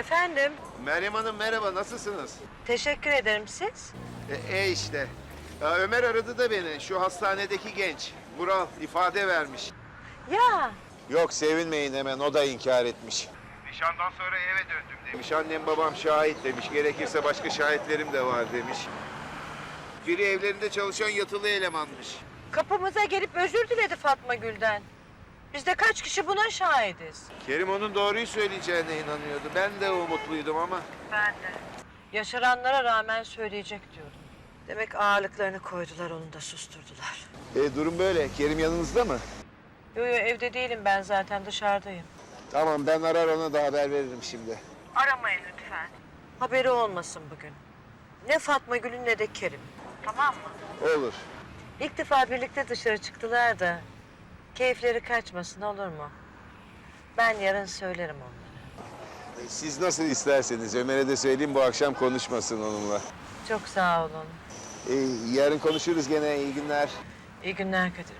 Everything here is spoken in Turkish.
Efendim, Meryem Hanım merhaba, nasılsınız? teşekkür ederim siz. E, e işte. Ya, Ömer aradı da beni, şu hastanedeki genç. Vural ifade vermiş. Ya, Yok sevinmeyin hemen, o da inkar etmiş. Nişandan sonra eve döndüm demiş. Annem babam şahit demiş, gerekirse başka şahitlerim de var demiş. Biri evlerinde çalışan yatılı elemanmış. kapımıza gelip özür diledi Fatma Gül'den. Biz de kaç kişi buna şahidiz. Kerim onun doğruyu söyleyeceğine inanıyordu. Ben de umutluydum ama. Ben de. Yaşaranlara rağmen söyleyecek diyordum. Demek ağırlıklarını koydular, onu da susturdular. E, durum böyle. Kerim yanınızda mı? Yo yo evde değilim ben zaten dışarıdayım. Tamam ben arar ona da haber veririm şimdi. Aramayın lütfen. Haberi olmasın bugün. Ne Fatma Gül'ün ne de Kerim. Tamam mı? Olur. İlk defa birlikte dışarı çıktılar da keyifleri kaçmasın olur mu? Ben yarın söylerim onlara. Siz nasıl isterseniz. Ömer'e de söyleyeyim bu akşam konuşmasın onunla. Çok sağ olun. E, yarın konuşuruz gene. İyi günler. İyi günler Kadir.